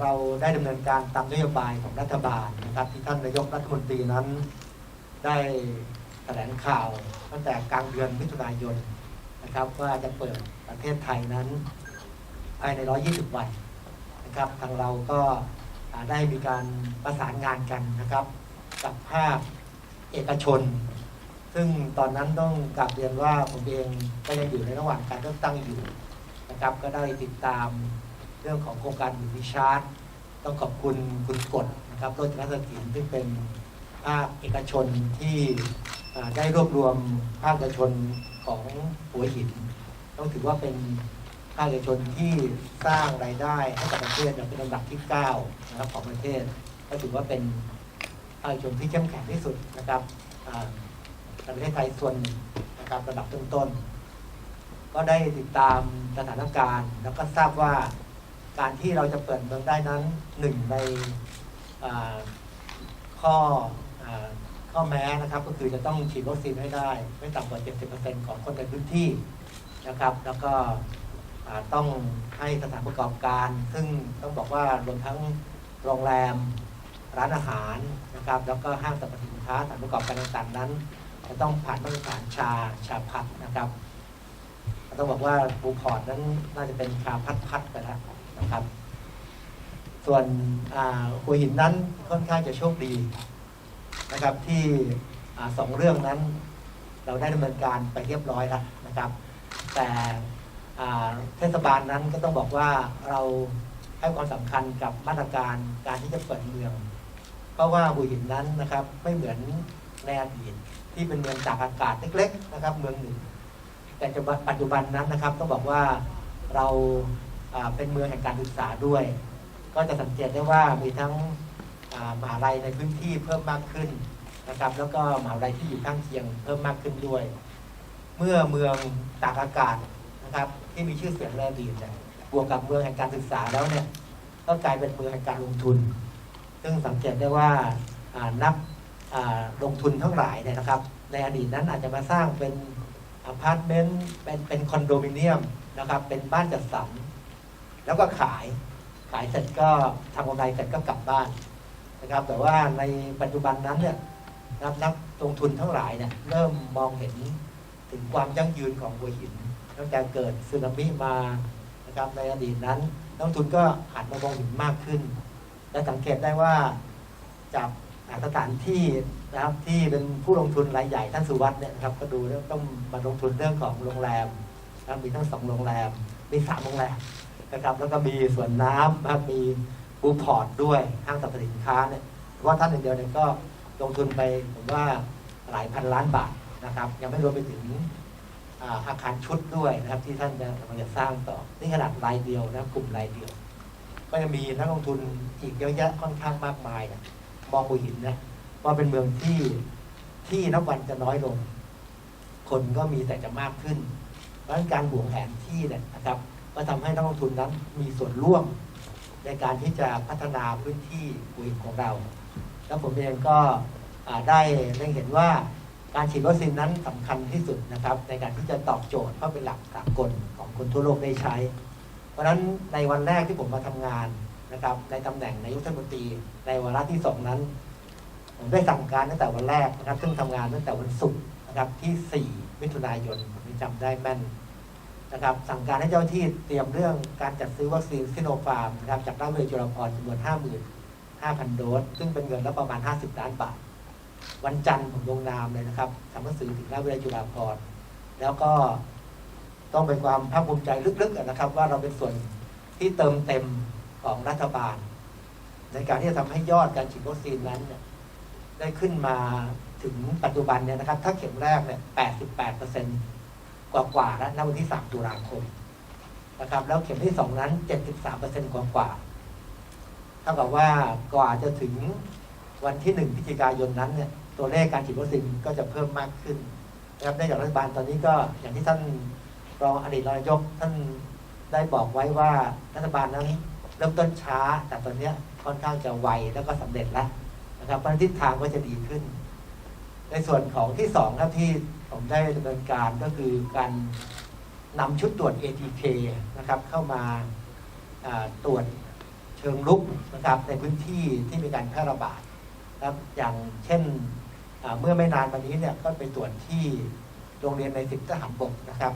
เราได้ดำเนินการตามนโยบายของรัฐบาลนะครับที่ท่านนายกรัฐมนตรีนั้น ได้แถลงข่าวตั้งแต่กลางเดือนมิถุนายนนะครับว่าจะเปิดประเทศไทยนั้นภายใน 120 วันนะครับทางเราก็ได้มีการประสานงานกันนะครับ กับภาคเอกชน ซึ่งตอนนั้นต้องกลับเรียนว่าผมเองก็ยังอยู่ในระหว่างการเลือกตั้งอยู่นะครับก็ได้ติดตาม รื่องของโครงการบิชาร์ดต้องขอบคุณคุณกฎนะครับโรจนสถินซึ่เป็นภาคเอกชนที่ได้รวบรวมภาคเอกชนของหัวหิน ต้องถือว่าเป็นภาคเอกชนที่สร้างรายได้ให้กับประเทศเนี่ยเป็นลำดับที่9นะครับของประเทศ ก็ถือว่าเป็นภาคเอกชนที่เข้มแข็งที่สุดนะครับในประเทศไทยส่วนนะครับระดับต้นๆก็ได้ติดตามสถานการณ์ แล้วก็ทราบว่า การที่เราจะเปิดเมืองได้นั้นหนึ่งในข้อข้อแม้นะครับ ก็คือจะต้องฉีดวัคซีนให้ได้ ไม่ต่ำกว่า 70%ของคนในพื้นที่นะครับ แล้วก็ต้องให้สถานประกอบการ ซึ่งต้องบอกว่ารวมทั้งโรงแรมร้านอาหารนะครับ แล้วก็ห้างสรรพสินค้าสถานประกอบการต่างๆนั้น จะต้องผ่านมาตรฐานชาชาพัดนะครับต้องบอกว่าบูพอร์ตนั้นน่าจะเป็นชาพัดพัดไปแล้ว นะครับ ส่วนหัวหินนั้นค่อนข้างจะโชคดีนะครับ ที่อสองเรื่องนั้นเราได้ดำเนินการไปเรียบร้อยแล้วนะครับ แต่เทศบาลนั้นก็ต้องบอกว่าเราให้ความสำคัญกับมาตรการการที่จะเปิดเมือง เพราะว่าหัวหินนั้นนะครับ ไม่เหมือนในอดีตที่เป็นเมืองตากอากาศเล็ก ๆ นะครับ เมืองหนึ่งแต่ปัจจุบันนั้นนะครับต้องบอกว่าเรา เป็นเมืองแห่งการศึกษาด้วย ก็จะสังเกตได้ว่ามีทั้งมหาลัยในพื้นที่เพิ่มมากขึ้นนะครับ แล้วก็มหาลัยที่อยู่ข้างเคียงเพิ่มมากขึ้นด้วย เมื่อเมืองตากอากาศนะครับที่มีชื่อเสียงแรงดีเนี่ยบวกกับเมืองแห่งการศึกษาแล้วเนี่ยก็กลายเป็นเมืองแห่งการลงทุน ซึ่งสังเกตได้ว่านักลงทุนทั้งหลายเนี่ยนะครับ ในอดีตนั้นอาจจะมาสร้างเป็นอพาร์ตเมนต์เป็นเป็นคอนโดมิเนียมนะครับ เป็นบ้านจัดสรร แล้วก็ขายขายเสร็จก็ทำกำไรเสร็จก็กลับบ้านนะครับ แต่ว่าในปัจจุบันนั้นเนี่ยนักนักลงทุนทั้งหลายเนี่ยเริ่มมองเห็นถึงความยั่งยืนของหัวหินตั้งแต่เกิดสึนามิมานะครับในอดีตนั้นนักทุนก็หันมามองหินมากขึ้น และสังเกตได้ว่าจากสถานที่นะครับที่เป็นผู้ลงทุนรายใหญ่ท่านสุวัสด์เนี่ยนะครับก็ดูแล้วต้องมาลงทุนเรื่องของโรงแรมนะครับมีทั้งสองโรงแรมมีสามโรงแรม นะครับ แล้วก็มีสวนน้ำนะครับมีบูพอร์ตด้วยห้างสรรพสินค้าเนี่ยเพราะว่าท่านหนึ่างเดียวเนี่ยก็ลงทุนไปผมว่าหลายพันล้านบาทนะครับ ยังไม่รวมไปถึงอาคารชุดด้วยนะครับ ที่ท่านจะกำลังจะสร้างต่อนี่ขนาดรายเดียวนะครับกลุ่มรายเดียว ก็จะมีนักลงทุนอีกเยอะแยะค่อนข้างมากมายนะมองหัวหินนะว่าเป็นเมืองที่ที่นับวันจะน้อยลง คนก็มีแต่จะมากขึ้น เพราะการบวงแผนที่เนี่ยนะครับ ก็ทำให้นักลงทุนนั้นมีส่วนร่วมในการที่จะพัฒนาพื้นที่หัวหินของเรา แล้วผมเองก็ได้เล็งเห็นว่าการฉีดวัคซีนนั้นสำคัญที่สุดนะครับ ในการที่จะตอบโจทย์เพราะเป็นหลักสากลของคนทั่วโลกได้ใช้ เพราะฉะนั้นในวันแรกที่ผมมาทำงานนะครับในตำแหน่งนายกรัฐมนตรีในวาระที่สองนั้น ผมได้สั่งการตั้งแต่วันแรกนะครับ ซึ่งทำงานตั้งแต่วันศุกร์นะครับที่ 4 มิถุนายนผมยังจำได้แม่น นะครับสั่งการให้เจ้าที่เตรียมเรื่องการจัดซื้อวัคซีนซิโนฟาร์มนะครับจากราชวิทยาลัยจุฬาภรณ์จำนวน 55,000 โดส ซึ่งเป็นเงินละประมาณ 50 ล้านบาท วันจันทร์ผมลงนามเลยนะครับทำหนังสือถึงราชวิจุฬาภรณ์แล้วก็ต้องเป็นความภาคภูมิใจลึกๆนะครับ ว่าเราเป็นส่วนที่เติมเต็มของรัฐบาล ในการที่จะทำให้ยอดการฉีดวัคซีนนั้นได้ขึ้นมาถึงปัจจุบันเนี่ยนะครับ ถ้าเข็มแรกเนี่ย 88เปอร์เซ็นต์ กว่าๆแล้วณวันที่ 3 ตุลาคมนะครับ แล้วเข็มที่ 2 นั้น 73เปอร์เซ็นต์กว่าเท่ากับว่ากว่าจะถึงวันที่ 1 พฤศจิกายนนั้นเนี่ยตัวเลขการฉีดวัคซีนก็จะเพิ่มมากขึ้นนะครับได้จากรัฐบาลตอนนี้ก็อย่างที่ท่านรองอดีตนายกท่านได้บอกไว้ว่ารัฐบาลนั้นเริ่มต้นช้า แต่ตอนนี้ค่อนข้างจะไวแล้วก็สำเร็จแล้วนะครับเพรทิศทางก็จะดีขึ้น ในส่วนของที่สองครับที่ ผมได้ดำเนินการก็คือการนำชุดตรวจ ATK นะครับเข้ามาตรวจเชิงลุกนะครับในพื้นที่ที่มีการแพร่ระบาดนะครับอย่างเช่นเมื่อไม่นานมานี้เนี่ยก็ไปตรวจที่โรงเรียนในสิบทหารบกนะครับ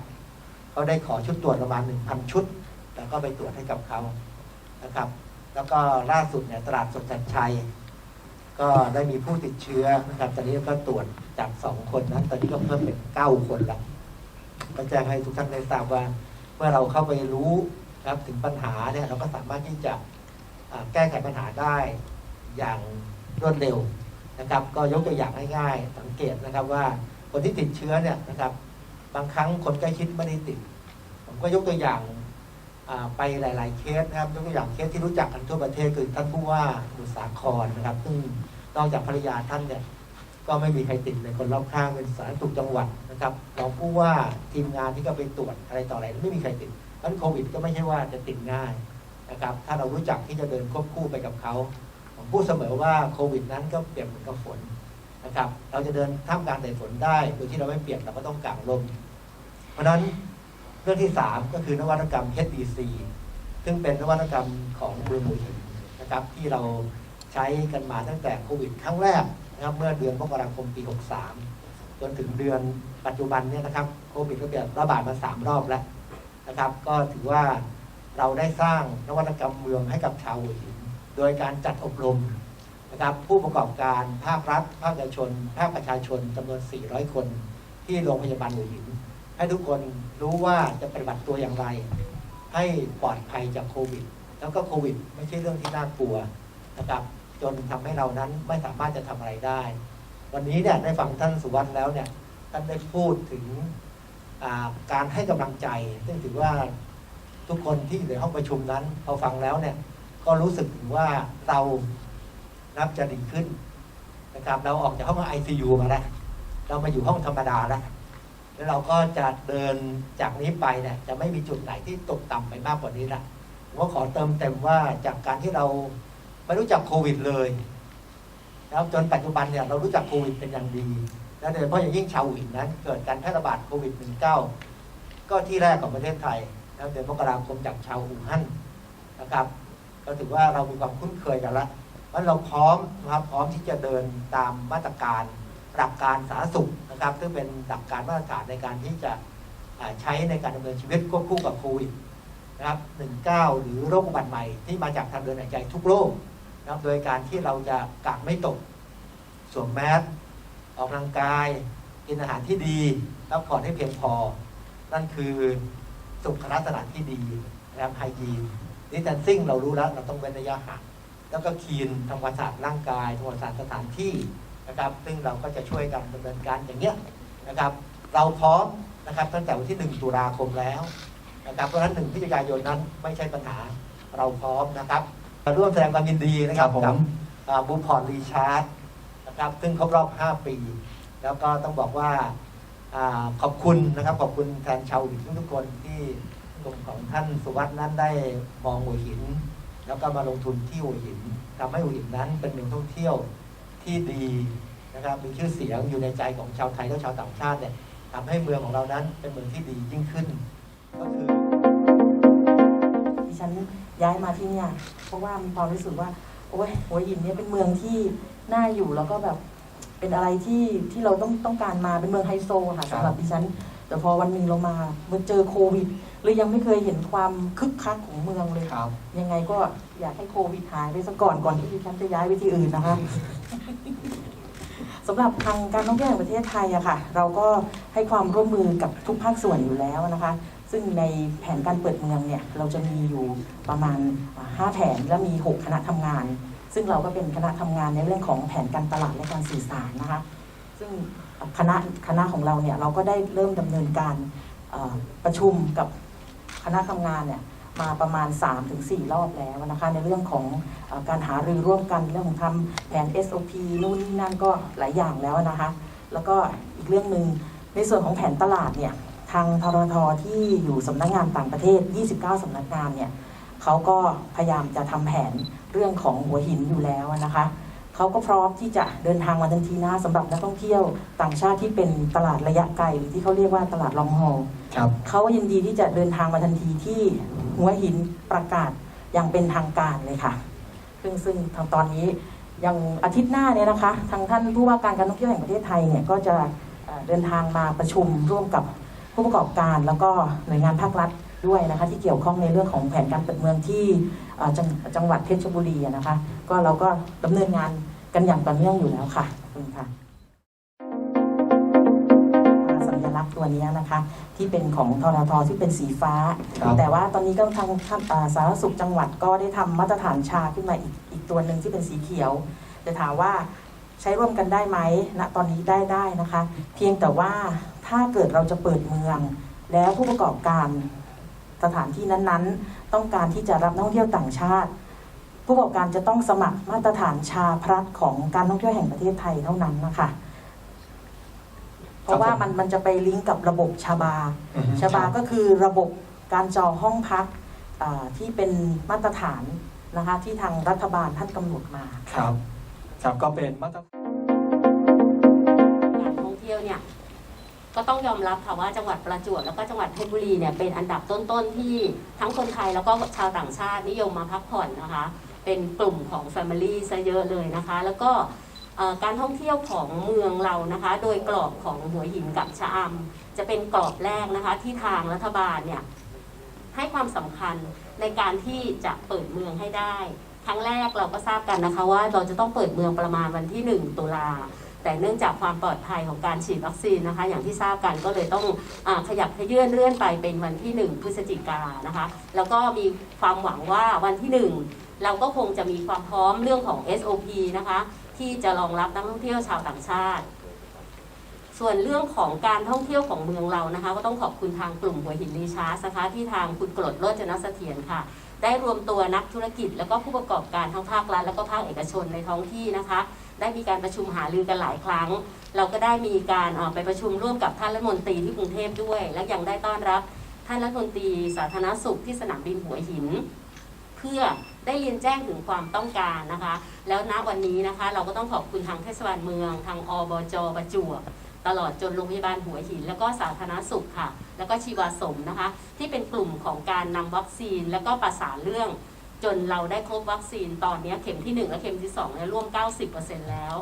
เขาได้ขอชุดตรวจประมาณ 1,000 ชุด แล้วก็ไปตรวจให้กับเขานะครับ แล้วก็ล่าสุดเนี่ยตลาดสดจันชัย ก็ได้มีผู้ติดเชื้อนะครับตอนนี้ก็ตรวจจากสองคนนั้นตอนนี้ก็เพิ่มเป็นเก้าคนแล้วก็แจ้งให้ทุกท่านได้ทราบว่า เมื่อเราเข้าไปรู้นะครับถึงปัญหาเนี่ยเราก็สามารถที่จะแก้ไขปัญหาได้อย่างรวดเร็วนะครับ ก็ยกตัวอย่างง่ายๆสังเกตนะครับว่าคนที่ติดเชื้อเนี่ยนะครับบางครั้งคนใกล้ชิดไม่ได้ติด ผมก็ยกตัวอย่างไปหลาย ๆ เคสนะครับยกตัวอย่างเคสที่รู้จักกันทั่วประเทศคือท่านผู้ว่าสมุทรสาครนะครับ ซึ่ง นอกจากภรรยาท่านเนี่ยก็ไม่มีใครติดเลยคนรอบข้างเป็นสาธารณสุขจังหวัดนะครับรองผู้ว่าทีมงานที่ก็ไปตรวจอะไรต่ออะไรไม่มีใครติดเพราะโควิดก็ไม่ใช่ว่าจะติดง่ายนะครับ ถ้าเรารู้จักที่จะเดินควบคู่ไปกับเขาผมพูดเสมอว่าโควิดนั้นก็เปรียบเหมือนกับฝนนะครับ เราจะเดินท่ามกลางสายฝนได้โดยที่เราไม่เปียกเราก็ต้องกางร่มเพราะฉะนั้นเรื่องที่ 3 ก็คือนวัตกรรม HDC ซึ่งเป็นนวัตกรรมของเมืองหัทนะครับที่เรา ใช้กันมาตั้งแต่โควิดครั้งแรกนะครับเมื่อเดือนมกราคมปี 63 จนถึงเดือนปัจจุบันเนี่ยนะครับโควิดก็เกิดระบาดมา 3 รอบแล้วนะครับ ก็ถือว่าเราได้สร้างนวัตกรรมเมืองให้กับชาวหัวหินโดยการจัดอบรมนะครับผู้ประกอบการภาครัฐ ภาคเอกชน ภาคประชาชนจำนวน 400 คน ที่โรงพยาบาลหัวหิน ให้ทุกคนรู้ว่าจะปฏิบัติตัวอย่างไร ให้ปลอดภัยจากโควิด แล้วก็โควิด ไม่ใช่เรื่องที่น่ากลัวนะครับ จนทำให้เรานั้นไม่สามารถจะทำอะไรได้ วันนี้เนี่ยได้ฟังท่านสุวัสด์แล้วเนี่ยท่านได้พูดถึงการให้กำลังใจ ซึ่งถือว่าทุกคนที่อยู่ในห้องประชุมนั้นพอฟังแล้วเนี่ยก็รู้สึกถึงว่าเรานับจะดีขึ้นนะครับเราออกจากห้อง ICU มาแล้วเรามาอยู่ห้องธรรมดาแล้วแล้วเราก็จะเดินจากนี้ไปเนี่ยจะไม่มีจุดไหนที่ตกต่ำไปมากกว่านี้ละผมก็ขอเติมเต็มว่าจากการที่เรา ไม่รู้จักโควิดเลยนะครับจนปัจจุบันเนี่ยเรารู้จักโควิดเป็นอย่างดี และโดยเฉพาะอย่างยิ่งชาวอินนั้น เกิดการแพร่ระบาดโควิด -19 ก็ที่แรกของประเทศไทยนะครับเดือนมกราคมจากชาวอู่ฮั่นนะครับ ก็ถือว่าเรามีความคุ้นเคยกันแล้วว่าเราพร้อมนะครับพร้อมที่จะเดินตามมาตรการหลักการสาธารณสุขนะครับซึ่งเป็นหลักการมาตรฐานในการที่จะใช้ในการดำเนินชีวิตควบคู่กับโควิดนะครับ 19 หรือโรคอุบัติใหม่ที่มาจากทางเดินหายใจทุกโรค นะครับ โดยการที่เราจะกาดไม่ตก สวมแมสออกกำลังกาย กินอาหารที่ดีพักผ่อนให้เพียงพอ นั่นคือสุขลักษณะที่ดีนะครับไฮยีนดิสแตนซิ่งเรารู้แล้วเราต้องเว้นระยะห่างแล้วก็คีนทำความสะอาดร่างกายทำความสะอาดสถานที่นะครับ ซึ่งเราก็จะช่วยกันดำเนินการอย่างเนี้ยนะครับ เราพร้อมนะครับตั้งแต่วันที่ 1 ตุลาคมแล้วนะครับเพราะฉะนั้น1พฤศจิกายนนั้นไม่ใช่ปัญหาเราพร้อมนะครับ มาร่วมแสดงความยินดีนะครับครับผมกับบูพอร์ตรีชาร์ดนะครับซึ่งครบรอบ 5 ปี แล้วก็ต้องบอกว่าอาขอบคุณนะครับ ขอบคุณแทนชาวหินทุกๆคนที่กลุ่มของท่านสุวัสด์นั้นได้มองหัวหิน แล้วก็มาลงทุนที่หัวหินทำให้หัวหินนั้นเป็นเมืองท่องเที่ยวที่ดีนะครับมีชื่อเสียงอยู่ในใจของชาวไทยและชาวต่างชาติเนี่ยทำให้เมืองของเรานั้นเป็นเมืองที่ดียิ่งขึ้น ก็คือดิ ฉันย้ายมาที่เนี่ยเพราะว่ามีความรู้สึกว่า โอ้ยหัวหินเนี่ยเป็นเมืองที่น่าอยู่แล้วก็แบบเป็นอะไรที่ที่เราต้องต้องการมาเป็นเมืองไฮโซค่ะครับสำหรับดิฉัน แต่พอวันหนึ่งเรามาเมื่อเจอโควิดเลยยังไม่เคยเห็นความคึกคักของเมืองเลยครับ ยังไงก็อยากให้โควิดหายไปซะก่อนก่อนที่ดิฉันจะย้ายไปที่อื่นนะคะสำหรับทางการท่องเที่ยวแห่งประเทศไทยอะค่ะ เราก็ให้ความร่วมมือกับทุกภาคส่วนอยู่แล้วนะคะ ซึ่งในแผนการเปิดเมืองเนี่ยเราจะมีอยู่ประมาณอ่า5แผนและมี 6 คณะทำงาน ซึ่งเราก็เป็นคณะทำงานในเรื่องของแผนการตลาดและการสื่อสารนะคะซึ่งคณะคณะของเราเนี่ยเราก็ได้เริ่มดำเนินการประชุมกับคณะทำงานเนี่ยมาประมาณ 3-4 รอบแล้วนะคะในเรื่องของอการหารือร่วมกันเรื่องของทำแผน SOP นู่นนี่นั่นก็หลายอย่างแล้วนะคะ แล้วก็อีกเรื่องหนึ่งในส่วนของแผนตลาดเนี่ย ทางทรทที่อยู่สำนักงานต่างประเทศ 29 สำนักงานเนี่ยเขาก็พยายามจะทำแผนเรื่องของหัวหินอยู่แล้วนะคะเขาก็พร้อมที่จะเดินทางมาทันทีนะสำหรับนักท่องเที่ยวต่างชาติที่เป็นตลาดระยะไกลหรือที่เขาเรียกว่าตลาดลองฮอลครับเขายินดีที่จะเดินทางมาทันทีที่หัวหินประกาศอย่างเป็นทางการเลยค่ะ ซึ่งซึ่งทางตอนนี้ยังอาทิตย์หน้าเนี่ยนะคะ ทางท่านผู้ว่าการการท่องเที่ยวแห่งประเทศไทยเนี่ยก็จะเอ่อเดินทางมาประชุมร่วมกับ ผู้ประกอบการแล้วก็หน่วยงานภาครัฐด้วยนะคะที่เกี่ยวข้องในเรื่องของแผนการเปิดเมืองที่เอ่อจังจังหวัดเพชรบุรีอะนะคะ ก็เราก็ดำเนินงานกันอย่างต่อเนื่องอยู่แล้วค่ะขอบคุณค่ะสัญลักษณ์ตัวนี้นะคะ ที่เป็นของทรทที่เป็นสีฟ้าครับแต่ว่าตอนนี้ก็ทางท่านอ่าสาธารณสุขจังหวัดก็ได้ทำมาตรฐานชาขึ้นมาอีกอีกตัวหนึ่งที่เป็นสีเขียว จะถามว่า ใช้ร่วมกันได้ไหมณตอนนี้ได้ได้นะคะ เพียงแต่ว่าถ้าเกิดเราจะเปิดเมือง แล้วผู้ประกอบการสถานที่นั้นๆ ต้องการที่จะรับนักท่องเที่ยวต่างชาติ ผู้ประกอบการจะต้องสมัครมาตรฐานชาพลัดของการท่องเที่ยวแห่งประเทศไทยเท่านั้นนะคะ เพราะว่ามันมันจะไปลิงก์กับระบบชาบา ชาบาก็คือระบบการจองห้องพักที่เป็นมาตรฐานนะคะที่ทางรัฐบาลท่านกำหนดมาครับ ครับก็เป็นมาตรการท่องเที่ยวเนี่ยก็ต้องยอมรับค่ะว่าจังหวัดประจวบแล้วก็จังหวัดเพชรบุรีเนี่ยเป็นอันดับต้นๆที่ทั้งคนไทยแล้วก็ชาวต่างชาตินิยมมาพักผ่อนนะคะ เป็นกลุ่มของ Family ซะเยอะเลยนะคะ แล้วก็เอ่อการท่องเที่ยวของเมืองเรานะคะ โดยกรอบของหัวหินกับชะอำจะเป็นกรอบแรกนะคะ ที่ทางรัฐบาลเนี่ยให้ความสำคัญในการที่จะเปิดเมืองให้ได้ค รั้งแรกเราก็ทราบกันนะคะว่าเราจะต้องเปิดเมืองประมาณวันที่ 1 ตุลาแต่เนื่องจากความปลอดภัยของการฉีดวัคซีนนะคะ อย่างที่ทราบกันก็เลยต้องอขยับขยื่นเลื่อนไปเป็นวันที่ 1 พฤศจิกานะคะ แล้วก็มีความหวังว่าวันที่ 1 เราก็คงจะมีความพร้อมเรื่องของ SOP นะคะ ที่จะรองรับนักท่องเที่ยวชาวต่างชาติ ส่วนเรื่องของการท่องเที่ยวของเมืองเรานะคะ ก็ต้องขอบคุณทางกลุ่มหัวหินรีชาร์จนะคะที่ทางคุณกรดโรจนเสถียรค่ะ ได้รวมตัวนักธุรกิจ แล้วก็ผู้ประกอบการทั้งภาครัฐแล้วก็ภาคเอกชนในท้องที่นะคะ ได้มีการประชุมหารือกันหลายครั้ง เราก็ได้มีการเอ่อไปประชุมร่วมกับท่านรัฐมนตรีที่กรุงเทพด้วย และยังได้ต้อนรับท่านรัฐมนตรีสาธารณสุขที่สนามบินหัวหิน เพื่อได้เรียนแจ้งถึงความต้องการนะคะ แล้วณวันนี้นะคะ เราก็ต้องขอบคุณทางเทศบาลเมือง ทางอบจประจวบ ตลอดจนโรงพยาบาลหัวหิน แล้วก็สาธารณสุขค่ะ แล้วก็ชีวาสมนะคะ ที่เป็นกลุ่มของการนำวัคซีน แล้วก็ประสานเรื่อง จนเราได้ครบวัคซีนตอนนี้เข็มที่ 1 และเข็มที่2เนี่ยร่วม 90%แล้ว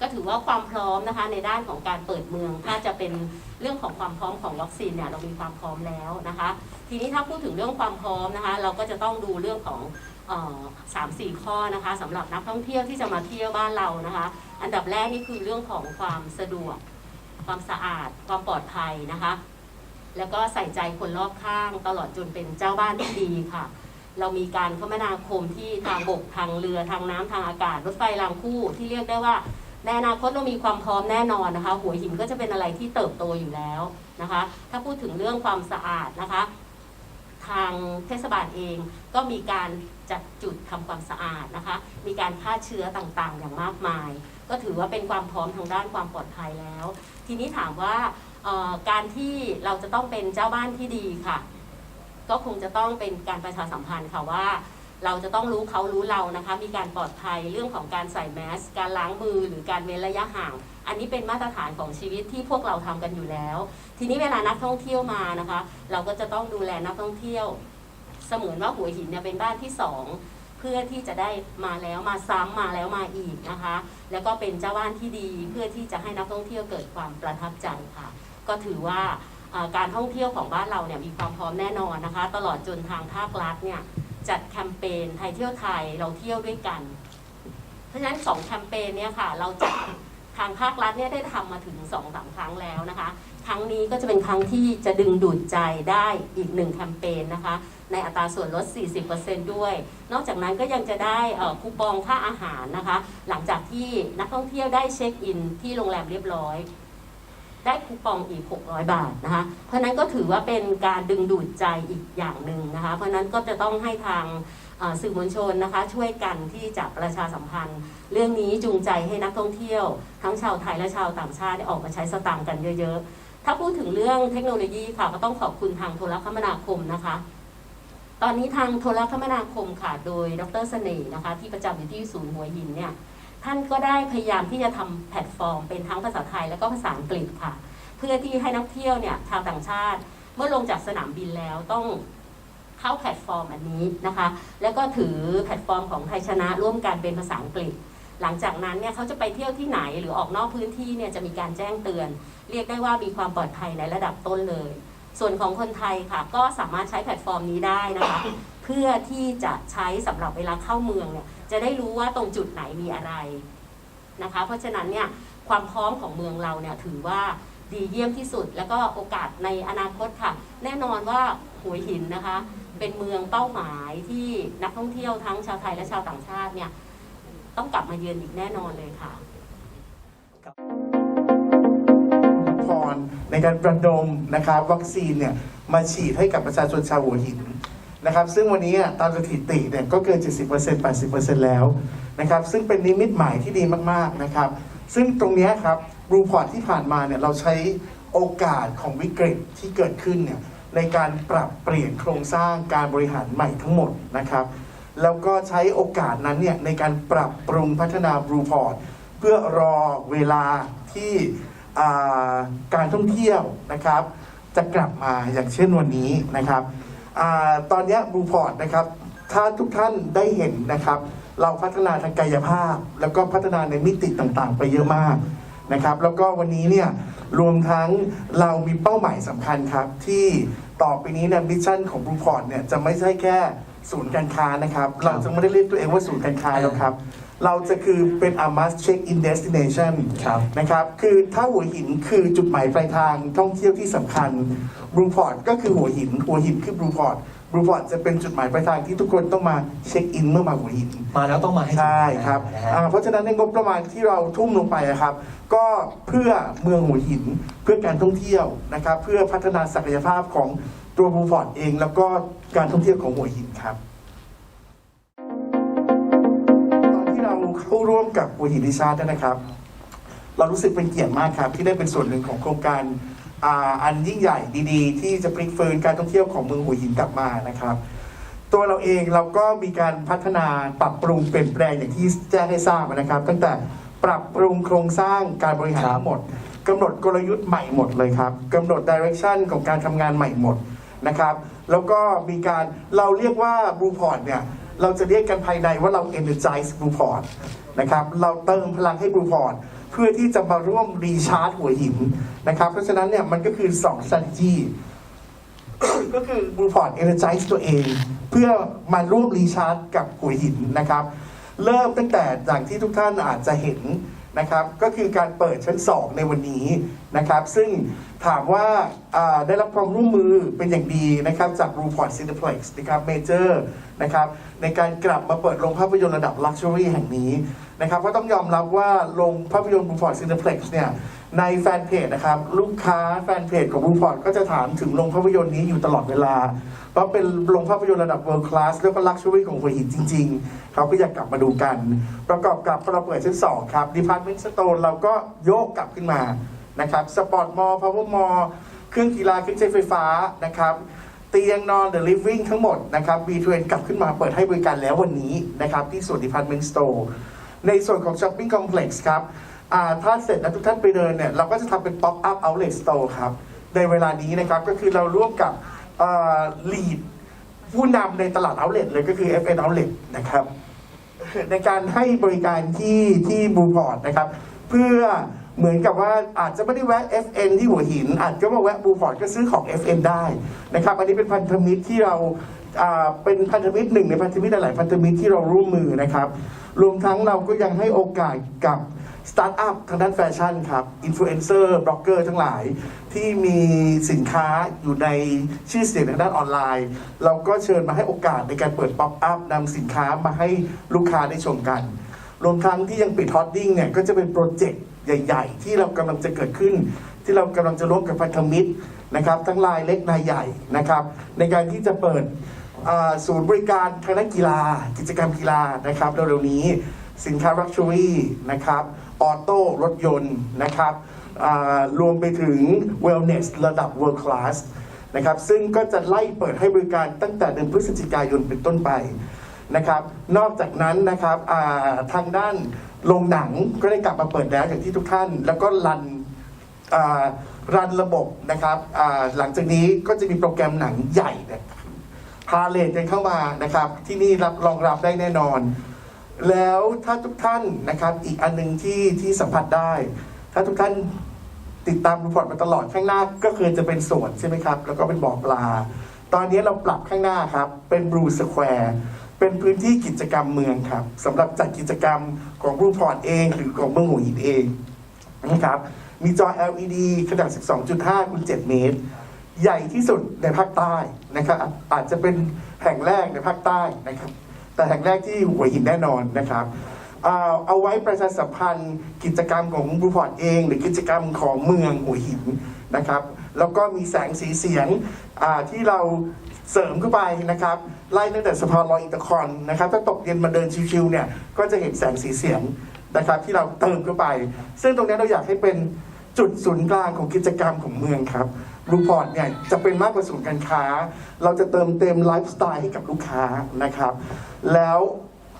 ก็ถือว่าความพร้อมนะคะในด้านของการเปิดเมือง ถ้าจะเป็นเรื่องของความพร้อมของวัคซีนเนี่ยเรามีความพร้อมแล้วนะคะ ทีนี้ถ้าพูดถึงเรื่องความพร้อมนะคะ เราก็จะต้องดูเรื่องของสามสี่ข้อนะคะสำหรับนักท่องเที่ยวที่จะมาเที่ยวบ้านเรานะคะ อันดับแรกนี่คือเรื่องของความสะดวก ความสะอาด ความปลอดภัยนะคะ แล้วก็ใส่ใจคนรอบข้างตลอดจนเป็นเจ้าบ้านที่ดีค่ะ เรามีการคมนาคมที่ทางบกทางเรือทางน้ำทางอากาศรถไฟรางคู่ที่เรียกได้ว่าในอนาคตเรามีความพร้อมแน่นอนนะคะ หัวหินก็จะเป็นอะไรที่เติบโตอยู่แล้วนะคะ ถ้าพูดถึงเรื่องความสะอาดนะคะ ทางเทศบาลเองก็มีการ จัดจุดทำความสะอาดนะคะ มีการฆ่าเชื้อต่างๆ อย่างมากมาย ก็ถือว่าเป็นความพร้อมทางด้านความปลอดภัยแล้ว ทีนี้ถามว่าการที่เราจะต้องเป็นเจ้าบ้านที่ดีค่ะ ก็คงจะต้องเป็นการประชาสัมพันธ์ค่ะว่า เราจะต้องรู้เขารู้เรานะคะ มีการปลอดภัยเรื่องของการใส่แมสการล้างมือหรือการเว้นระยะห่าง อันนี้เป็นมาตรฐานของชีวิตที่พวกเราทำกันอยู่แล้ว ทีนี้เวลานักท่องเที่ยวมานะคะ เราก็จะต้องดูแลนักท่องเที่ยว เสมือนว่าหัวหินเนี่ยเป็นบ้านที่สองเพื่อที่จะได้มาแล้วมาซ้ำมาแล้วมาอีกนะคะ แล้วก็เป็นเจ้าบ้านที่ดีเพื่อที่จะให้นักท่องเที่ยวเกิดความประทับใจค่ะ ก็ถือว่าการท่องเที่ยวของบ้านเราเนี่ยมีความพร้อมแน่นอนนะคะ ตลอดจนทางภาครัฐเนี่ยจัดแคมเปญไทยเที่ยวไทยเราเที่ยวด้วยกัน เพราะฉะนั้นสองแคมเปญเนี่ยค่ะเราจัดทางภาครัฐเนี่ยได้ทำมาถึงสองสามครั้งแล้วนะคะ ครั้งนี้ก็จะเป็นครั้งที่จะดึงดูดใจได้อีกหนึ่งแคมเปญนะคะ ในอัตราส่วนลด 40%ด้วย นอกจากนั้นก็ยังจะได้คูปองค่าอาหารนะคะ หลังจากที่นักท่องเที่ยวได้เช็คอินที่โรงแรมเรียบร้อย ได้คูปองอีก 600 บาทนะคะ เพราะนั้นก็ถือว่าเป็นการดึงดูดใจอีกอย่างหนึ่งนะคะ เพราะนั้นก็จะต้องให้ทางสื่อมวลชนนะคะช่วยกันที่จะประชาสัมพันธ์ เรื่องนี้จูงใจให้นักท่องเที่ยว ทั้งชาวไทยและชาวต่างชาติได้ออกมาใช้สตางค์กันเยอะ ๆ ถ้าพูดถึงเรื่องเทคโนโลยีค่ะก็ต้องขอบคุณทางโทรคมนาคมนะคะ ตอนนี้ทางโทรคมนาคมค่ะ โดยดรเสน่ห์นะคะ ที่ประจำอยู่ที่ศูนย์หัวหินเนี่ยท่านก็ได้พยายามที่จะทำแพลตฟอร์ม เป็นทั้งภาษาไทยแล้วก็ภาษาอังกฤษค่ะ เพื่อที่ให้นักเที่ยวเนี่ยชาวต่างชาติ เมื่อลงจากสนามบินแล้วต้องเข้าแพลตฟอร์มอันนี้นะคะ แล้วก็ถือแพลตฟอร์มของไทยชนะร่วมกันเป็นภาษาอังกฤษ หลังจากนั้นเนี่ยเขาจะไปเที่ยวที่ไหนหรือออกนอกพื้นที่เนี่ยจะมีการแจ้งเตือน เรียกได้ว่ามีความปลอดภัยในระดับต้นเลย ส่วนของคนไทยค่ะก็สามารถใช้แพลตฟอร์มนี้ได้นะคะ เพื่อที่จะใช้สำหรับเวลาเข้าเมืองเนี่ยจะได้รู้ว่าตรงจุดไหนมีอะไรนะคะ เพราะฉะนั้นเนี่ยความพร้อมของเมืองเราเนี่ยถือว่าดีเยี่ยมที่สุด แล้วก็โอกาสในอนาคตค่ะ แน่นอนว่าหัวหินนะคะ เป็นเมืองเป้าหมายที่นักท่องเที่ยวทั้งชาวไทยและชาวต่างชาติเนี่ยต้องกลับมาเยือนอีกแน่นอนเลยค่ะ รในการประดมนะครับวัคซีนเนี่ยมาฉีดให้กับประชาชนชาวหัวหินนะครับ ซึ่งวันนี้อะตามสถิติเนี่ยก็เกิน 70% 80%แล้วนะครับ ซึ่งเป็นนิมิตหมายที่ดีมากๆนะครับ ซึ่งตรงนี้ครับรูพอร์ตที่ผ่านมาเนี่ยเราใช้โอกาสของวิกฤตที่เกิดขึ้นเนี่ยในการปรับเปลี่ยนโครงสร้างการบริหารใหม่ทั้งหมดนะครับ แล้วก็ใช้โอกาสนั้นเนี่ยในการปรับปรุงพัฒนาบรูพอร์ตเพื่อรอเวลาที่ การท่องเที่ยวนะครับ จะกลับมาอย่างเช่นวันนี้นะครับอตอนนี้บูพอร์ตนะครับ ถ้าทุกท่านได้เห็นนะครับ เราพัฒนาทางกายภาพ แล้วก็พัฒนาในมิติต่างๆ ไปเยอะมากนะครับ แล้วก็วันนี้เนี่ยรวมทั้งเรามีเป้าหมายสำคัญครับ ที่ต่อไปนี้เนี่ยมิชชั่นของบูพอร์ตเนี่ยจะไม่ใช่แค่ศูนย์การค้านะครับ เราจะไม่ได้เรียกตัวเองว่าศูนย์การค้าแล้วครับ เราจะคือเป็น a must check in destination ครับนะครับ คือถ้าหัวหินคือจุดหมายปลายทางท่องเที่ยวที่สำคัญบรูพอร์ตก็คือหัวหิน หัวหินคือบรูพอร์ตบรูพอร์ตจะเป็นจุดหมายปลายทางที่ทุกคนต้องมาเช็คอินเมื่อมาหัวหิน มาแล้วต้องมาให้ถึงใช่ครับนะฮะอ่าเพราะฉะนั้นในงบประมาณที่เราทุ่มลงไปอะครับ ก็เพื่อเมืองหัวหินเพื่อการท่องเที่ยวนะครับ เพื่อพัฒนาศักยภาพของตัวบรูพอร์ตเอง แล้วก็การท่องเที่ยวของหัวหินครับ ที่เราเข้าร่วมกับหัวหินดิชาร์ดนะครับ เรารู้สึกเป็นเกียรติมากครับที่ได้เป็นส่วนหนึ่งของโครงการอ,อันยิ่งใหญ่ดีๆ ที่จะพลิกฟื้นการท่องเที่ยวของเมืองหัวหินกลับมานะครับ ตัวเราเองเราก็มีการพัฒนาปรับปรุงเปลี่ยนแปลงอย่างที่แจ้งให้ทราบนะครับ ตั้งแต่ปรับปรุงโครงสร้างการบริหารทั้งหมดกำหนดกลยุทธ์ใหม่หมดเลยครับกำหนดดิเรกชันของการทำงานใหม่หมดนะครับ แล้วก็มีการเราเรียกว่าบลูพอร์ตเนี่ย เราจะเรียกกันภายในว่าเรา energize บลูพอร์ตนะครับ เราเติมพลังให้บลูพอร์ตเพื่อที่จะมาร่วมรีชาร์จหัวหินนะครับ เพราะฉะนั้นเนี่ยมันก็คือ2 strategy ก็คือบลูพอร์ต energize ตัวเอง เพื่อมาร่วมรีชาร์จกับหัวหินนะครับ เริ่มตั้งแต่อย่างที่ทุกท่านอาจจะเห็น นะครับก็คือการเปิดชั้น 2 ในวันนี้นะครับ ซึ่งถามว่าได้รับความร่วมมือเป็นอย่างดีนะครับจาก b l u e p o r t Cineplex นะครับเมเจอร์นะครับในการกลับมาเปิดโรงภาพยนตร์ระดับ Luxury แห่งนี้นะครับก็ต้องยอมรับว่าโรงภาพยนตร์ b l u e p o r t Cineplex เนี่ย ในแฟนเพจนะครับ ลูกค้าแฟนเพจของ b l u e p o r t ก็จะถามถึงโรงภาพยนตร์นี้อยู่ตลอดเวลา เพราะเป็นโรงภาพยนตร์ระดับ world class แล้วก็ luxury ของหัวหินจริง ๆเขาก็อยากกลับมาดูกัน ประกอบกับเราเปิดชั้น2ครับ department store เราก็โยกกลับขึ้นมานะครับ sport mall power mall เครื่องกีฬาเครื่องใช้ไฟฟ้านะครับเตียงนอน the living ทั้งหมดนะครับ B2N กลับขึ้นมาเปิดให้บริการแล้ววันนี้นะครับที่ส่วน department store ในส่วนของ shopping complex ครับ อ่าถ้าเสร็จแล้วทุกท่านไปเดินเนี่ยเราก็จะทำเป็น pop up outlet store ครับ ในเวลานี้นะครับก็คือเราร่วมกับลีดผู้นำในตลาด outlet เลยก็คือ FN outlet นะครับ ในการให้บริการที่ที่บูพอร์ตนะครับ เพื่อเหมือนกับว่าอาจจะไม่ได้แวะ FN ที่หัวหิน อาจจะมาแวะบูพอร์ตก็ซื้อของ FN ได้นะครับ อันนี้เป็นพันธมิตรที่เราอ่า เป็นพันธมิตรหนึ่งในพันธมิตรหลายพันธมิตรที่เราร่วมมือนะครับ รวมทั้งเราก็ยังให้โอกาสกับสตาร์ทอัพทางด้านแฟชั่นครับอินฟลูเอนเซอร์บล็อกเกอร์ทั้งหลาย ที่มีสินค้าอยู่ในชื่อเสียงทางด้านออนไลน์ เราก็เชิญมาให้โอกาสในการเปิดป๊อปอัพนำสินค้ามาให้ลูกค้าได้ชมกัน รวมทั้งที่ยังปิดฮอตดิ้งเนี่ยก็จะเป็นโปรเจกต์ใหญ่ ๆ ที่เรากำลังจะเกิดขึ้น ที่เรากำลังจะร่วมกับพันธมิตรนะครับ ทั้งรายเล็กรายใหญ่นะครับ ในการที่จะเปิด ศูนย์บริการทางด้านกีฬา กิจกรรมกีฬานะครับเร็วๆนี้ สินค้า Luxury นะครับออโต้รถยนต์นะครับรวมไปถึง Wellness ระดับ World Class นะครับซึ่งก็จะไล่เปิดให้บริการตั้งแต่เดือนพฤศจิกายนเป็นต้นไปนะครับ นอกจากนั้นนะครับทางด้านโรงหนังก็ได้กลับมาเปิดแล้วอย่างที่ทุกท่าน แล้วก็รันรันระบบนะครับหลังจากนี้ก็จะมีโปรแกรมหนังใหญ่ พาเลทกันเข้ามานะครับ ที่นี่รับรองรับได้แน่นอน แล้วถ้าทุกท่านนะครับ อีกอันหนึ่งที่ที่สัมผัสได้ ถ้าทุกท่านติดตามรีพอร์ตมาตลอดข้างหน้าก็คือจะเป็นสวนใช่ไหมครับ แล้วก็เป็นบ่อปลา ตอนนี้เราปรับข้างหน้าครับ เป็นบลูสแควร์เป็นพื้นที่กิจกรรมเมืองครับสำหรับจัดกิจกรรมของบลูพอร์ตเอง หรือของเมืองหัวหินเองนะครับมีจอ LED ขนาด 12.5คูณ7เมตร ใหญ่ที่สุดในภาคใต้นะครับ อาจจะเป็นแห่งแรกในภาคใต้นะครับ แต่แห่งแรกที่หัวหินแน่นอนนะครับอ่าเอาไว้ประชาสัมพันธ์ กิจกรรมของบูพอร์ตเอง หรือกิจกรรมของเมืองหัวหินนะครับ แล้วก็มีแสงสีเสียงที่เราเสริมเข้าไปนะครับ ไล่ตั้งแต่สะพานลอยอินเตอร์คอนนะครับถ้าตกเย็นมาเดินชิวๆเนี่ยก็จะเห็นแสงสีเสียงนะครับที่เราเติมเข้าไป ซึ่งตรงนี้เราอยากให้เป็นจุดศูนย์กลางของกิจกรรมของเมืองครับ รูพอร์ตเนี่ยจะเป็นมากกว่าศูนย์การค้า เราจะเติมเต็มไลฟ์สไตล์ให้กับลูกค้านะครับ แล้ว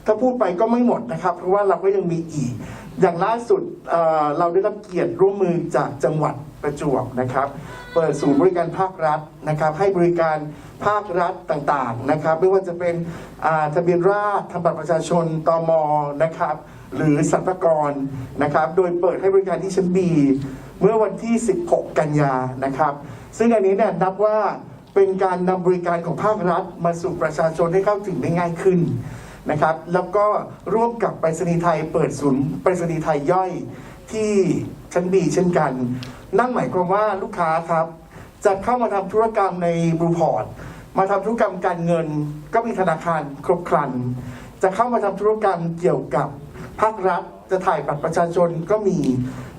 ถ้าพูดไปก็ไม่หมดนะครับ เพราะว่าเราก็ยังมีอีก อย่างล่าสุดเเราได้รับเกียรติร่วมมือจากจังหวัดประจวบนะครับ เปิดศูนย์บริการภาครัฐนะครับ ให้บริการภาครัฐต่างๆนะครับ ไม่ว่าจะเป็นทะเบียนราษฎรทำบัตรประชาชนตมนะครับ หรือสรรพากรนะครับ โดยเปิดให้บริการที่ชั้นบีเมื่อวันที่ 16 กันยานะครับ ซึ่งอันนี้เนี่ยนับว่าเป็นการนำบริการของภาครัฐ มาสู่ประชาชนให้เข้าถึงได้ง่ายขึ้นนะครับ แล้วก็ร่วมกับไปรษณีย์ไทยเปิดศูนย์ไปรษณีย์ไทยย่อยที่ชั้นบีเช่นกัน นั่นหมายความว่าลูกค้าครับ จะเข้ามาทำธุรกรรมในบลูพอร์ตมาทำธุรกรรมการเงิน ก็มีธนาคารครบครัน จะเข้ามาทำธุรกรรมเกี่ยวกับภาครัฐ จะถ่ายบัตรประชาชนก็มี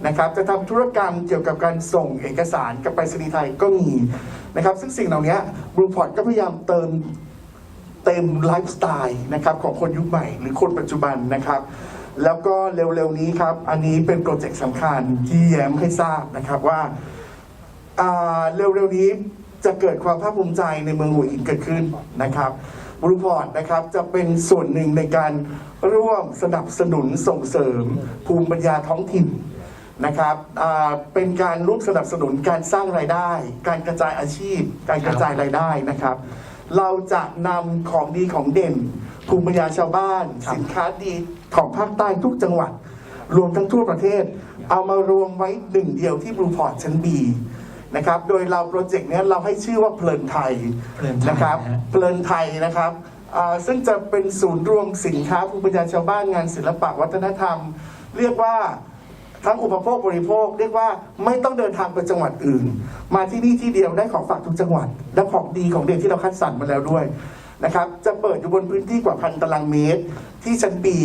นะครับ จะทำธุรกรรมเกี่ยวกับการส่งเอกสารกับไปรษณีย์ไทยก็มีนะครับ ซึ่งสิ่งเหล่านี้บลูพอร์ตก็พยายามเติมเต็มไลฟ์สไตล์นะครับของคนยุคใหม่หรือคนปัจจุบันนะครับแล้วก็เร็วๆนี้ครับ อันนี้เป็นโปรเจกต์สำคัญที่แย้มให้ทราบนะครับว่าาเร็วๆนี้จะเกิดความภาคภูมิใจในเมืองหัวหินเกิดขึ้นนะครับ รูพอร์ตนะครับจะเป็นส่วนหนึ่งในการร่วมสนับสนุนส่งเสริมภูมิปัญญาท้องถิ่นนะครับอ่าเป็นการร่วมสนับสนุนการสร้างรายได้ การกระจายอาชีพ การกระจายรายได้นะครับ เราจะนำของดีของเด่น ภูมิปัญญาชาวบ้าน สินค้าดีของภาคใต้ทุกจังหวัด รวมทั้งทั่วประเทศ เอามารวมไว้หนึ่งเดียวที่บลูพอร์ตชั้นบี นะครับ โดยเราโปรเจกต์เนี้ยเราให้ชื่อว่าเพลินไทยเพลินไทยนะครับนะฮะ เพลินไทยนะครับอ่าซึ่งจะเป็นศูนย์รวมสินค้าภูมิปัญญาชาวบ้านงานศิลปะวัฒนธรรม เรียกว่าทั้งอุปโภคบริโภค เรียกว่าไม่ต้องเดินทางไปจังหวัดอื่น มาที่นี่ที่เดียวได้ของฝากทุกจังหวัด และของดีของเด่นที่เราคัดสรรมาแล้วด้วยนะครับ จะเปิดอยู่บนพื้นที่กว่าพันตารางเมตรที่ชั้นบี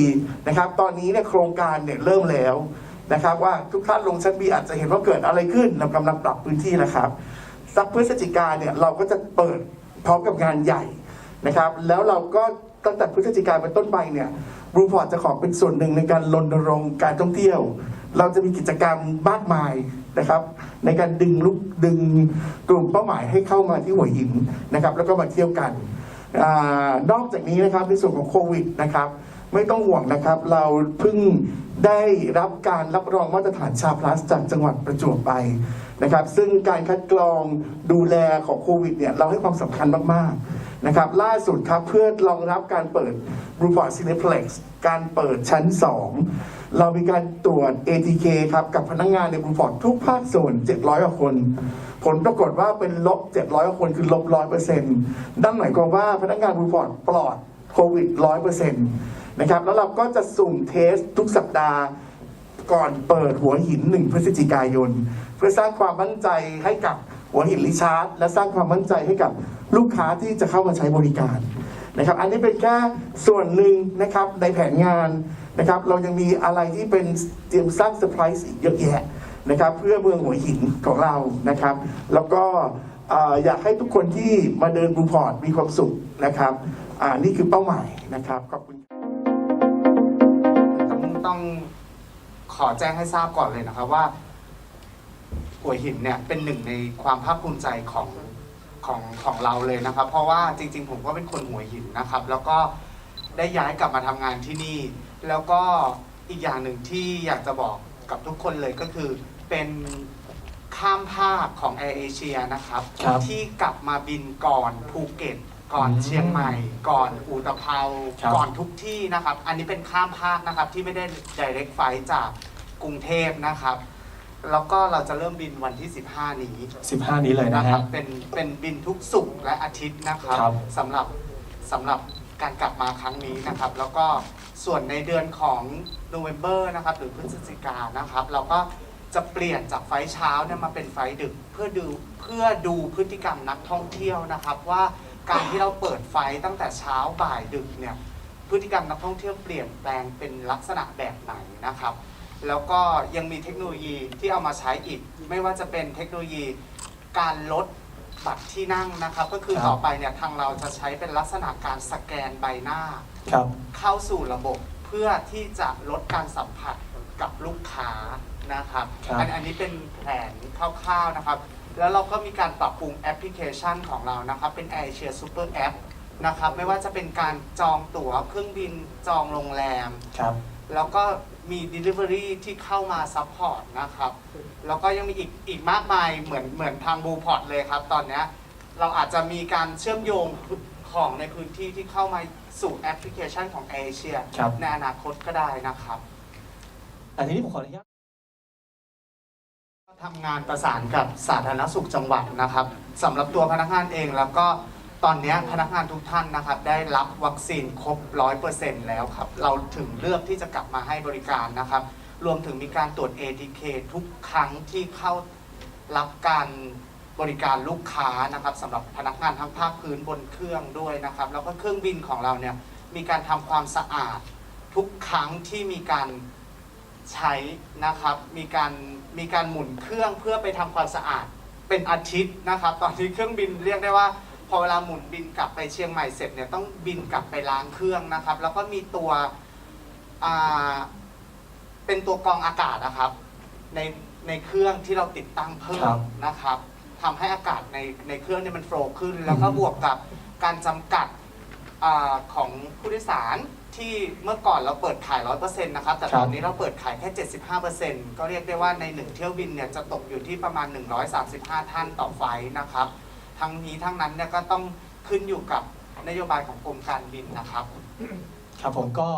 นะครับ ตอนนี้เนี่ยโครงการเนี่ยเริ่มแล้ว นะครับว่าทุกท่านลงชั้นบีอาจจะเห็นว่าเกิดอะไรขึ้นเรากำลังปรับพื้นที่นะครับ สักพฤศจิกาเนี่ยเราก็จะเปิดพร้อมกับงานใหญ่นะครับ แล้วเราก็ตั้งแต่พฤศจิกาเป็นต้นไปเนี่ยบรูพอร์ตจะขอเป็นส่วนหนึ่งในการรณรงค์การท่องเที่ยว เราจะมีกิจกรรมมากมายนะครับ ในการดึงลูกดึงกลุ่มเป้าหมายให้เข้ามาที่หัวหินนะครับ แล้วก็มาเที่ยวกันอนอกจากนี้นะครับในส่วนของโควิดนะครับ ไม่ต้องห่วงนะครับ เราเพิ่งได้รับการรับรองมาตรฐานชาพลัสจากจังหวัดประจวบไปนะครับ ซึ่งการคัดกรองดูแลของโควิดเนี่ยเราให้ความสำคัญมากๆนะครับ ล่าสุดครับเพื่อรองรับการเปิดรูปอร์ตซีเนเพล็กซ์การเปิดชั้น 2 เรามีการตรวจ ATK ครับกับพนักงงานในบรูพอร์ทุกภาคส่วน 700กว่าคน ผลปรากฏว่าเป็นลบ 700กว่าคนคือลบ 100%นั่นหมายความว่าพนักงานบรูพอร์ปลอดโควิด 100% นะครับ แล้วเราก็จะสุ่มเทสทุกสัปดาห์ก่อนเปิดหัวหิน1พฤศจิกายน เพื่อสร้างความมั่นใจให้กับหัวหินริชาร์ดและสร้างความมั่นใจให้กับลูกค้าที่จะเข้ามาใช้บริการนะครับ อันนี้เป็นแค่ส่วนหนึ่งนะครับในแผนงานนะครับ เรายังมีอะไรที่เป็นเตรียมสร้างเซอร์ไพรส์อีกเยอะแยะนะครับ เพื่อเมืองหัวหินของเรานะครับ แล้วก็ออยากให้ทุกคนที่มาเดินบูพอร์ตมีความสุขนะครับอ่านี่คือเป้าหมายนะครับขอบคุณ ขอแจ้งให้ทราบก่อนเลยนะครับว่าหัวหินเนี่ยเป็นหนึ่งในความภาคภูมิใจของของของเราเลยนะครับ เพราะว่าจริง ๆ ผมก็เป็นคนหัวหินนะครับ แล้วก็ได้ย้ายกลับมาทำงานที่นี่ แล้วก็อีกอย่างหนึ่งที่อยากจะบอกกับทุกคนเลยก็คือเป็นข้ามภาคของแอร์เอเชียนะครับครับที่กลับมาบินก่อนภูเก็ต ก่อนอืมเชียงใหม่ ก่อนอูตะเภาครับ ก่อนทุกที่นะครับ อันนี้เป็นข้ามภาคนะครับที่ไม่ได้ direct flight จากกรุงเทพนะครับ แล้วก็เราจะเริ่มบินวันที่ 15 นี้15 นี้เลยนะนะครัฮะบเป็นเป็นบินทุกศุกร์และอาทิตย์นะครับครับ สำหรับสำหรับการกลับมาครั้งนี้นะครับ แล้วก็ส่วนในเดือนของโนเวม ber นะครับหรือพฤศจิกายนนะครับ เราก็จะเปลี่ยนจากไฟล์เช้าเนี่ยมาเป็นไฟล์ดึกเพื่อดูเพื่อดูพฤติกรรมนักท่องเที่ยวนะครับว่า การที่เราเปิดไฟล์ตั้งแต่เช้าบ่ายดึกเนี่ยพฤติกรรมนักท่องเที่ยวเปลี่ยนแปลงเป็นลักษณะแบบไหนนะครับ แล้วก็ยังมีเทคโนโลยีที่เอามาใช้อีก ไม่ว่าจะเป็นเทคโนโลยีการลดบัตรที่นั่งนะครับ ก็คือครับต่อไปเนี่ยทางเราจะใช้เป็นลักษณะการสแกนใบหน้า ครับ เข้าสู่ระบบเพื่อที่จะลดการสัมผัสกับลูกค้านะครับครับ อันอันนี้เป็นแผนคร่าวๆนะครับ แล้วเราก็มีการปรับปรุงแอปพลิเคชันของเรานะครับ เป็น Air Asia Super App นะครับ ไม่ว่าจะเป็นการจองตั๋วเครื่องบินจองโรงแรม ครับ แล้วก็มี Delivery ที่เข้ามาซัพพอร์ตนะครับ แล้วก็ยังมีอีกอีกมากมายเหมือนเหมือนทางบูพอร์ตเลยครับ ตอนเนี้ยเราอาจจะมีการเชื่อมโยงของในพื้นที่ที่เข้ามาสู่แอปพลิเคชันของเอเชียครับ ในอนาคตก็ได้นะครับ อันนี้ผมขออนุญาต ทำงานประสานกับสาธารณสุขจังหวัดนะครับสำหรับตัวพนักงานเองแล้วก็ตอนนี้พนักงานทุกท่านนะครับ ได้รับวัคซีนครบ 100%แล้วครับ เราถึงเลือกที่จะกลับมาให้บริการนะครับ รวมถึงมีการตรวจ ATK ทุกครั้งที่เข้ารับการบริการลูกค้านะครับสำหรับพนักงานทั้งภาคพื้นบนเครื่องด้วยนะครับ แล้วก็เครื่องบินของเราเนี่ยมีการทำความสะอาดทุกครั้งที่มีการ ใช้นะครับ มีการมีการหมุนเครื่องเพื่อไปทำความสะอาดเป็นอาทิตย์นะครับ ตอนนี้เครื่องบินเรียกได้ว่า พอเวลาหมุนบินกลับไปเชียงใหม่เสร็จเนี่ยต้องบินกลับไปล้างเครื่องนะครับ แล้วก็มีตัวอ่าเป็นตัวกรองอากาศนะครับ ในในเครื่องที่เราติดตั้งเพิ่ครัมบ นะครับทำให้อากาศในในเครื่องเนี่ยมันโฟลว์ขึ้น แล้วก็บวกกับการจำกัดอาของผู้โดยสาร ที่เมื่อก่อนเราเปิดขาย 100%นะครับ แต่ครับตอนนี้เราเปิดขายแค่ 75%ก็เรียกได้ว่าใน 1 เที่ยวบินเนี่ยจะตกอยู่ที่ประมาณ 135 ท่านต่อไฟล์นะครับ ทั้งนี้ทั้งนั้นเนี่ยก็ต้องขึ้นอยู่กับนโยบายของกรมการบินนะครับ ครับผมก็